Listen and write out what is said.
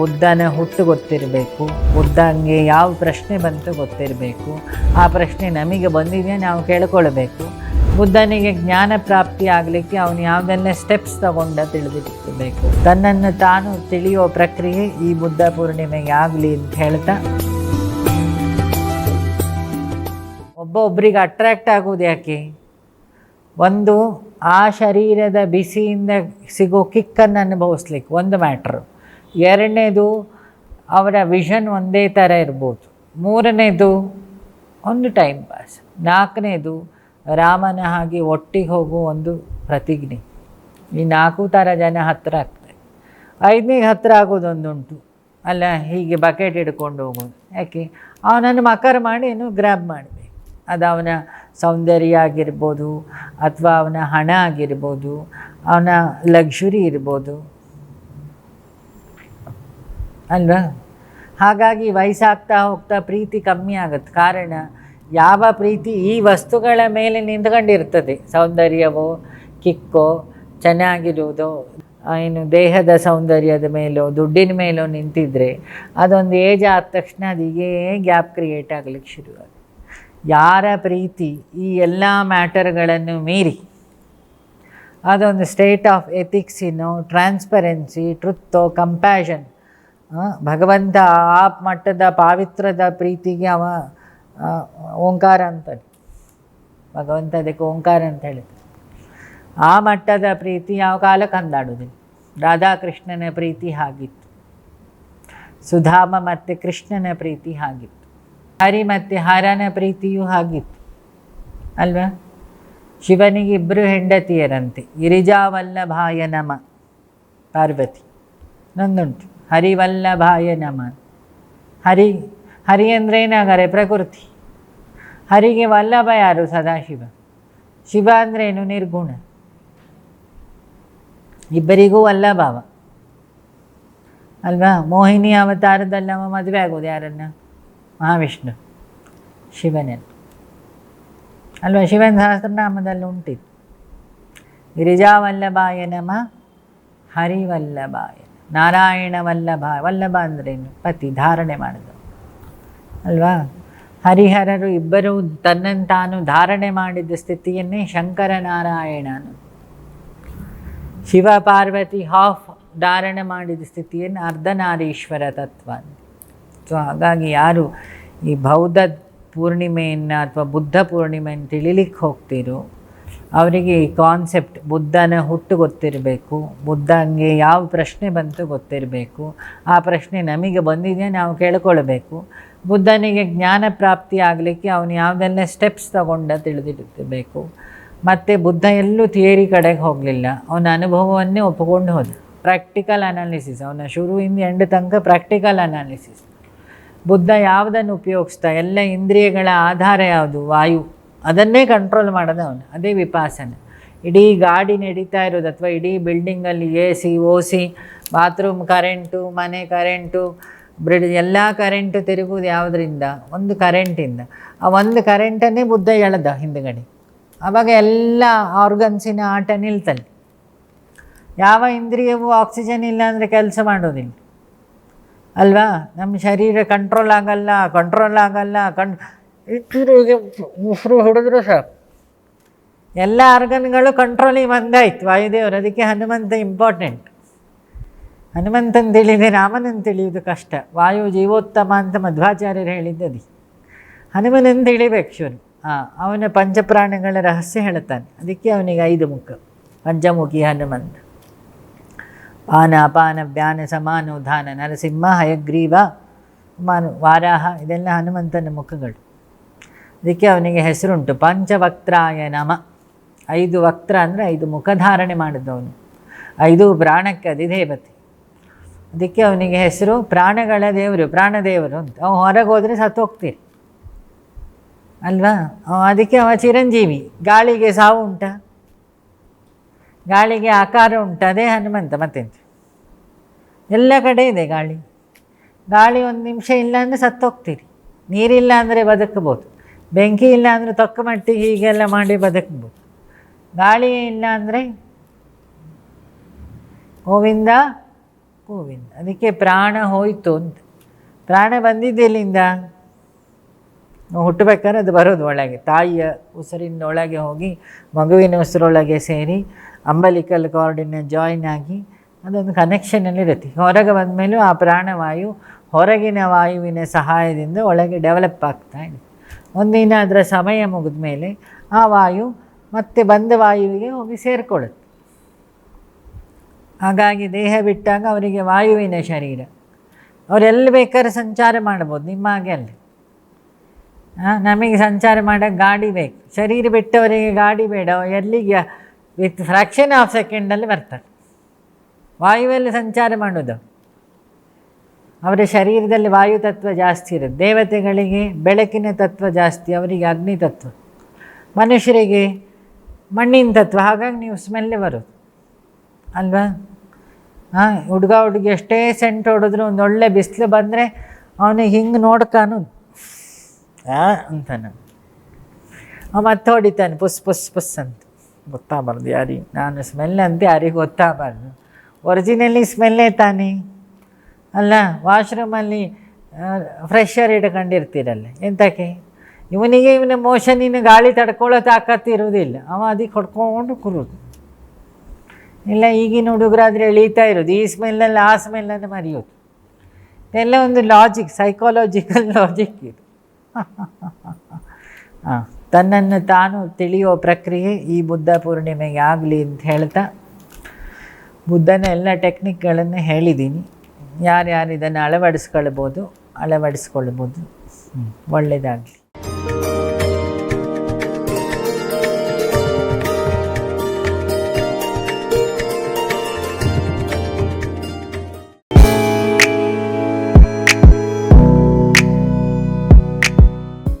ಬುದ್ಧನ ಹುಟ್ಟು ಗೊತ್ತಿರಬೇಕು. ಬುದ್ಧಂಗೆ ಯಾವ ಪ್ರಶ್ನೆ ಬಂತು ಗೊತ್ತಿರಬೇಕು. ಆ ಪ್ರಶ್ನೆ ನಮಗೆ ಬಂದಿದೆಯಾ ನಾವು ಕೇಳ್ಕೊಳ್ಬೇಕು. ಬುದ್ಧನಿಗೆ ಜ್ಞಾನ ಪ್ರಾಪ್ತಿ ಆಗಲಿಕ್ಕೆ ಅವನು ಯಾವುದೆಲ್ಲ ಸ್ಟೆಪ್ಸ್ ತಗೊಂಡ ತಿಳಿದಿರಬೇಕು. ತನ್ನನ್ನು ತಾನು ತಿಳಿಯೋ ಪ್ರಕ್ರಿಯೆ ಈ ಬುದ್ಧ ಪೂರ್ಣಿಮೆಗೆ ಆಗಲಿ ಅಂತ ಹೇಳ್ತಾ. ಒಬ್ಬ ಒಬ್ಬರಿಗೆ ಅಟ್ರಾಕ್ಟ್ ಆಗೋದು ಯಾಕೆ? ಒಂದು ಆ ಶರೀರದ ಬಿಸಿಯಿಂದ ಸಿಗೋ ಕಿಕ್ಕನ್ನು ಅನುಭವಿಸ್ಲಿಕ್ಕೆ, ಒಂದು ಮ್ಯಾಟ್ರು ಎರಡನೇದು ಅವರ ವಿಷನ್ ಒಂದೇ ಥರ ಇರ್ಬೋದು. ಮೂರನೇದು ಒಂದು ಟೈಮ್ ಪಾಸ್ ನಾಲ್ಕನೇದು ರಾಮನ ಹಾಗೆ ಒಟ್ಟಿಗೆ ಹೋಗೋ ಒಂದು ಪ್ರತಿಜ್ಞೆ. ಈ ನಾಲ್ಕು ಥರ ಜನ ಹತ್ತಿರ ಆಗ್ತದೆ. ಐದನೇ ಹತ್ತಿರ ಆಗೋದೊಂದುಂಟು. ಅಲ್ಲ, ಹೀಗೆ ಬಕೆಟ್ ಹಿಡ್ಕೊಂಡು ಹೋಗೋದು. ಯಾಕೆ? ಅವನನ್ನು ಮಕರ ಮಾಡಿ ಏನು ಗ್ರ್ಯಾಬ್ ಮಾಡಬೇಕು. ಅದು ಅವನ ಸೌಂದರ್ಯ ಆಗಿರ್ಬೋದು, ಅಥವಾ ಅವನ ಹಣ ಆಗಿರ್ಬೋದು, ಅವನ ಲಕ್ಸುರಿ ಇರ್ಬೋದು. ಅಲ್ವಾ? ಹಾಗಾಗಿ ವಯಸ್ಸಾಗ್ತಾ ಹೋಗ್ತಾ ಪ್ರೀತಿ ಕಮ್ಮಿ ಆಗುತ್ತೆ. ಕಾರಣ ಯಾವ ಪ್ರೀತಿ ಈ ವಸ್ತುಗಳ ಮೇಲೆ ನಿಂತ್ಕೊಂಡಿರ್ತದೆ. ಸೌಂದರ್ಯವೋ, ಕಿಕ್ಕೋ, ಚೆನ್ನಾಗಿರುವುದು ಏನು ದೇಹದ ಸೌಂದರ್ಯದ ಮೇಲೋ, ದುಡ್ಡಿನ ಮೇಲೋ ನಿಂತಿದ್ರೆ ಅದೊಂದು ಏಜ್ ಆದ ತಕ್ಷಣ ಅದಿಗೆ ಗ್ಯಾಪ್ ಕ್ರಿಯೇಟ್ ಆಗಲಿಕ್ಕೆ ಶುರುವಾಗುತ್ತೆ. ಯಾರ ಪ್ರೀತಿ ಈ ಎಲ್ಲ ಮ್ಯಾಟರ್ಗಳನ್ನು ಮೀರಿ? ಅದೊಂದು ಸ್ಟೇಟ್ ಆಫ್ ಎಥಿಕ್ಸಿನೋ ಟ್ರಾನ್ಸ್ಪರೆನ್ಸಿ ಟ್ರುತ್ತೋ ಕಂಪ್ಯಾಷನ್ ಭಗವಂತ ಆ ಮಟ್ಟದ ಪಾವಿತ್ರದ ಪ್ರೀತಿಗೆ ಅವ ಓಂಕಾರ ಅಂತಾನೆ. ಭಗವಂತ ಅದಕ್ಕೆ ಓಂಕಾರ ಅಂತ ಹೇಳಿದ ಆ ಮಟ್ಟದ ಪ್ರೀತಿ ಯಾವ ಕಾಲ ಅಂದಾಡೋದಿಲ್ಲ ರಾಧಾಕೃಷ್ಣನ ಪ್ರೀತಿ ಹಾಗಿತ್ತು. ಸುಧಾಮ ಮತ್ತು ಕೃಷ್ಣನ ಪ್ರೀತಿ ಹಾಗಿತ್ತು. ಹರಿ ಮತ್ತು ಹರನ ಪ್ರೀತಿಯೂ ಹಾಗಿತ್ತು. ಅಲ್ವಾ? ಶಿವನಿಗೆ ಇಬ್ಬರು ಹೆಂಡತಿಯರಂತೆ. ಗಿರಿಜಾವಲ್ಲಭಾಯ ನಮ ಪಾರ್ವತಿ. ನಂದುಂಟು. ಹರಿವಲ್ಲಭಾಯ ನಮ. ಹರಿ ಹರಿ ಅಂದರೆ ಏನಾಗಾರೆ ಪ್ರಕೃತಿ. ಹರಿಗೆ ವಲ್ಲಭ ಯಾರು? ಸದಾಶಿವ. ಶಿವ ಅಂದ್ರೇನು ನಿರ್ಗುಣ. ಇಬ್ಬರಿಗೂ ವಲ್ಲಭಾವ. ಅಲ್ವಾ? ಮೋಹಿನಿ ಅವತಾರದಲ್ಲಿ ಅವ ಮದುವೆ ಆಗೋದು ಯಾರನ್ನ? ಮಹಾವಿಷ್ಣು. ಶಿವನನ್ನು. ಅಲ್ವಾ? ಶಿವನ ಸಹಸ್ರನಾಮದಲ್ಲಿ ಉಂಟಿತ್ತು ಗಿರಿಜಾವಲ್ಲಭಾಯ ನಮ, ಹರಿವಲ್ಲಭಾಯ. ನಾರಾಯಣ ವಲ್ಲಭ ವಲ್ಲಭ ಅಂದ್ರೇನು? ಪತಿ ಧಾರಣೆ ಮಾಡೋದು. ಅಲ್ವಾ? ಹರಿಹರರು ಇಬ್ಬರು ತನ್ನನ್ನು ತಾನು ಧಾರಣೆ ಮಾಡಿದ ಸ್ಥಿತಿಯನ್ನೇ ಶಂಕರ ನಾರಾಯಣನು ಶಿವ ಪಾರ್ವತಿ ಹಾಫ್ ಧಾರಣೆ ಮಾಡಿದ ಸ್ಥಿತಿಯನ್ನು ಅರ್ಧನಾರೀಶ್ವರ ತತ್ವ ಸೊ ಹಾಗಾಗಿ ಯಾರು ಈ ಬೌದ್ಧ ಪೂರ್ಣಿಮೆಯನ್ನು ಅಥವಾ ಬುದ್ಧ ಪೂರ್ಣಿಮೆಯನ್ನು ತಿಳಿಲಿಕ್ಕೆ ಹೋಗ್ತೀರೋ ಅವರಿಗೆ ಈ ಕಾನ್ಸೆಪ್ಟ್ ಬುದ್ಧನ ಹುಟ್ಟು ಗೊತ್ತಿರಬೇಕು. ಬುದ್ಧಂಗೆ ಯಾವ ಪ್ರಶ್ನೆ ಬಂತು ಗೊತ್ತಿರಬೇಕು. ಆ ಪ್ರಶ್ನೆ ನಮಗೆ ಬಂದಿದೆಯಾ ನಾವು ಕೇಳ್ಕೊಳ್ಬೇಕು. ಬುದ್ಧನಿಗೆ ಜ್ಞಾನ ಪ್ರಾಪ್ತಿ ಆಗಲಿಕ್ಕೆ ಅವನು ಯಾವುದೆಲ್ಲ ಸ್ಟೆಪ್ಸ್ ತಗೊಂಡ ತಿಳಿದಿರಬೇಕು. ಮತ್ತು ಬುದ್ಧ ಎಲ್ಲೂ ಥಿಯರಿ ಕಡೆಗೆ ಹೋಗಲಿಲ್ಲ. ಅವನ ಅನುಭವವನ್ನೇ ಒಪ್ಪಿಕೊಂಡು ಹೋದ. ಪ್ರಾಕ್ಟಿಕಲ್ ಅನಾಲಿಸಿಸ್ ಅವನ ಶುರುವಿಂದ ಎಂಡ್ ತನಕ ಪ್ರಾಕ್ಟಿಕಲ್ ಅನಾಲಿಸಿಸ್ ಬುದ್ಧ ಯಾವುದನ್ನು ಉಪಯೋಗಿಸ್ತಾ, ಎಲ್ಲ ಇಂದ್ರಿಯಗಳ ಆಧಾರ ಯಾವುದು? ವಾಯು. ಅದನ್ನೇ ಕಂಟ್ರೋಲ್ ಮಾಡೋದು ಅವನು. ಅದೇ ವಿಪಾಸನೆ. ಇಡೀ ಗಾಡಿ ನಡೀತಾ ಇರೋದು ಅಥವಾ ಇಡೀ ಬಿಲ್ಡಿಂಗಲ್ಲಿ A C O C bathroom current ಮನೆ ಕರೆಂಟು ಬ್ರಿಡ್ ಎಲ್ಲ ಕರೆಂಟು ತಿರುಗುವುದು ಯಾವುದರಿಂದ? ಒಂದು ಕರೆಂಟಿಂದ ಆ ಒಂದು ಕರೆಂಟನ್ನೇ ಬುದ್ಧ ಎಳೆದ ಹಿಂದುಗಡೆ. ಆವಾಗ ಎಲ್ಲ ಆರ್ಗನ್ಸಿನ ಆಟ ನಿಲ್ತಲ್ಲಿ. ಯಾವ ಇಂದ್ರಿಯವು ಆಕ್ಸಿಜನ್ ಇಲ್ಲ ಅಂದರೆ ಕೆಲಸ ಮಾಡೋದಿಲ್ಲ. ಅಲ್ವಾ? ನಮ್ಮ ಶರೀರ ಕಂಟ್ರೋಲ್ ಆಗಲ್ಲ ಕಂಟ್ರೋಲ್ ಆಗಲ್ಲ ಕಣ್ ಇಟ್ಟಿರೋಗೆ ಉಸಿರು ಹೊಡೆದ್ರು ಸಾಕು ಎಲ್ಲ ಆರ್ಗನ್ಗಳು ಕಂಟ್ರೋಲಿಗೆ ಬಂದಾಯ್ತು. ವಾಯುದೇವರು, ಅದಕ್ಕೆ ಹನುಮಂತ ಇಂಪಾರ್ಟೆಂಟ್ ಹನುಮಂತನ ತಿಳಿದೆ ರಾಮನನ್ನು ತಿಳಿಯುವುದು ಕಷ್ಟ. ವಾಯು ಜೀವೋತ್ತಮ ಅಂತ ಮಧ್ವಾಚಾರ್ಯರು ಹೇಳಿದ್ದದಿ. ಹನುಮನನ್ನು ತಿಳಿಬೇಕು ಶಿವನು ಹಾಂ ಅವನ ಪಂಚಪ್ರಾಣಗಳ ರಹಸ್ಯ ಹೇಳ್ತಾನೆ. ಅದಕ್ಕೆ ಅವನಿಗೆ ಐದು ಮುಖ. ಪಂಚಮುಖಿ ಹನುಮಂತ. ಪಾನ ಅಪಾನ ಬ್ಯಾನ ಸಮಾನೋಧಾನ ನರಸಿಂಹ, ಹಯಗ್ರೀವ, ಮಾನು, ವಾರಾಹ, ಇದೆಲ್ಲ ಹನುಮಂತನ ಮುಖಗಳು. ಅದಕ್ಕೆ ಅವನಿಗೆ ಹೆಸರುಂಟು. ಪಂಚವಕ್ತ್ರಾಯ ನಮ. ಐದು ವಕ್ತ್ರ ಅಂದರೆ ಐದು ಮುಖಧಾರಣೆ ಮಾಡಿದವನು. ಐದು ಪ್ರಾಣಕ್ಕೆ ಅಧಿದೇವತೆ. ಅದಕ್ಕೆ ಅವನಿಗೆ ಹೆಸರು ಪ್ರಾಣಗಳ ದೇವರು, ಪ್ರಾಣದೇವರು ಅಂತ. ಅವನು ಹೊರಗೆ ಹೋದರೆ ಸತ್ತು ಹೋಗ್ತೀರಿ. ಅಲ್ವಾ? ಅದಕ್ಕೆ ಅವ ಚಿರಂಜೀವಿ. ಗಾಳಿಗೆ ಸಾವು ಉಂಟ? ಗಾಳಿಗೆ ಆಕಾರ ಉಂಟ? ಅದೇ ಹನುಮಂತ ಮತ್ತೆಂತ? ಎಲ್ಲ ಕಡೆ ಇದೆ ಗಾಳಿ. ಗಾಳಿ ಒಂದು ನಿಮಿಷ ಇಲ್ಲ ಅಂದರೆ ಸತ್ತೋಗ್ತೀರಿ ನೀರಿಲ್ಲ ಅಂದರೆ ಬದುಕಬೋದು. ಬೆಂಕಿ ಇಲ್ಲ ಅಂದರೆ ತಕ್ಕ ಮಟ್ಟಿಗೆ ಹೀಗೆಲ್ಲ ಮಾಡಿ ಬದುಕ್ಬೋದು. ಗಾಳಿ ಇಲ್ಲ ಅಂದರೆ ಗೋವಿಂದ. ಹೂವಿಂದ ಅದಕ್ಕೆ ಪ್ರಾಣ ಹೋಯಿತು ಅಂತ. ಪ್ರಾಣ ಬಂದಿದ್ದು ಎಲ್ಲಿಂದ? ನಾವು ಹುಟ್ಟಬೇಕಾದ್ರೆ ಅದು ಬರೋದು ಒಳಗೆ. ತಾಯಿಯ ಉಸಿರಿನ ಒಳಗೆ ಹೋಗಿ, ಮಗುವಿನ ಉಸಿರೊಳಗೆ ಸೇರಿ, ಅಂಬಲಿಕಲ್ ಕಾರ್ಡಿನ ಜಾಯಿನ್ ಆಗಿ, ಅದೊಂದು ಕನೆಕ್ಷನಲ್ಲಿ ಇರುತ್ತೆ. ಹೊರಗೆ ಬಂದಮೇಲೂ ಆ ಪ್ರಾಣವಾಯು ಹೊರಗಿನ ವಾಯುವಿನ ಸಹಾಯದಿಂದ ಒಳಗೆ ಡೆವಲಪ್ ಆಗ್ತಾ ಇದೆ. ಒಂದಿನ ಅದರ ಸಮಯ ಮುಗಿದ ಮೇಲೆ ಆ ವಾಯು ಮತ್ತೆ ಬಂದ ವಾಯುವಿಗೆ ಹೋಗಿ ಸೇರಿಕೊಳ್ಳುತ್ತೆ. ಹಾಗಾಗಿ ದೇಹ ಬಿಟ್ಟಾಗ ಅವರಿಗೆ ವಾಯುವಿನ ಶರೀರ. ಅವರೆಲ್ಲಿ ಬೇಕಾದ್ರೆ ಸಂಚಾರ ಮಾಡ್ಬೋದು ನಿಮ್ಮ ಹಾಗೆ ಅಲ್ಲಿ. ನಮಗೆ ಸಂಚಾರ ಮಾಡೋಕ್ಕೆ ಗಾಡಿ ಬೇಕು. ಶರೀರ ಬಿಟ್ಟವರಿಗೆ ಗಾಡಿ ಬೇಡ. ಎಲ್ಲಿಗೆ? ವಿತ್ ಫ್ರ್ಯಾಕ್ಷನ್ ಆಫ್ ಸೆಕೆಂಡಲ್ಲಿ ಬರ್ತಾರೆ ವಾಯುವಲ್ಲಿ ಸಂಚಾರ ಮಾಡೋದು ಅವರ ಶರೀರದಲ್ಲಿ ವಾಯು ತತ್ವ ಜಾಸ್ತಿ ಇರುತ್ತೆ. ದೇವತೆಗಳಿಗೆ ಬೆಳಕಿನ ತತ್ವ ಜಾಸ್ತಿ, ಅವರಿಗೆ ಅಗ್ನಿ ತತ್ವ. ಮನುಷ್ಯರಿಗೆ ಮಣ್ಣಿನ ತತ್ವ, ಹಾಗಾಗಿ ನೀವು ಸ್ಮೆಲ್ಲೇ ಬರೋದು. ಅಲ್ವಾ? ಹಾಂ, ಹುಡುಗ ಹುಡುಗಿ ಎಷ್ಟೇ ಸೆಂಟ್ ಹೊಡೆದ್ರು ಒಂದು ಒಳ್ಳೆ ಬಿಸಿಲು ಬಂದರೆ ಅವನಿಗೆ ಹಿಂಗೆ ನೋಡ್ಕಾನು ಹಾಂ ಅಂತಾನೆ. ಅವ ಮತ್ತೆ ಹೊಡಿತಾನೆ, ಪುಸ್ ಪುಸ್ ಪುಸ್ ಅಂತ. ಗೊತ್ತಾಗಬಾರ್ದು ಯಾರಿಗೆ, ನಾನು ಸ್ಮೆಲ್ ಅಂತ, ಯಾರಿಗೆ ಗೊತ್ತಾಗಬಾರ್ದು. ಒರಿಜಿನಲಿ ಸ್ಮೆಲ್ಲೇ ತಾನೇ? ಅಲ್ಲ ವಾಶ್ರೂಮಲ್ಲಿ ಫ್ರೆಶರ್ ಇಟ್ಕೊಂಡಿರ್ತೀರಲ್ಲ, ಎಂತಕ್ಕೆ? ಇವನಿಗೆ ಇವನ ಮೋಷನಿನ ಗಾಳಿ ತಡ್ಕೊಳ್ಳೋ ತಾಕತ್ತು ಇರೋದಿಲ್ಲ ಅವ ಅದಕ್ಕೆ ಹೊಡ್ಕೊಂಡು ಕುರುದು. ಇಲ್ಲ, ಈಗಿನ ಹುಡುಗರಾದರೆ ಎಳೀತಾ ಇರೋದು. ಈ ಸ್ಮೆಲ್ಲಲ್ಲಿ ಆ ಸ್ಮೆಲ್ಲನ್ನು ಮರೆಯೋದು. ಇದೆಲ್ಲ ಒಂದು ಲಾಜಿಕ್ ಸೈಕಾಲಜಿಕಲ್ ಲಾಜಿಕ್ ಇದು. ಹಾಂ ತನ್ನನ್ನು ತಾನು ತಿಳಿಯೋ ಪ್ರಕ್ರಿಯೆ ಈ ಬುದ್ಧ ಪೂರ್ಣಿಮೆಗೆ ಆಗಲಿ ಅಂತ ಹೇಳ್ತಾ, ಬುದ್ಧನ ಎಲ್ಲ ಟೆಕ್ನಿಕ್ಗಳನ್ನು ಹೇಳಿದ್ದೀನಿ ಯಾರ್ಯಾರು ಇದನ್ನು ಅಳವಡಿಸ್ಕೊಳ್ಬೋದು ಅಳವಡಿಸ್ಕೊಳ್ಬೋದು. ಒಳ್ಳೆಯದಾಗಲಿ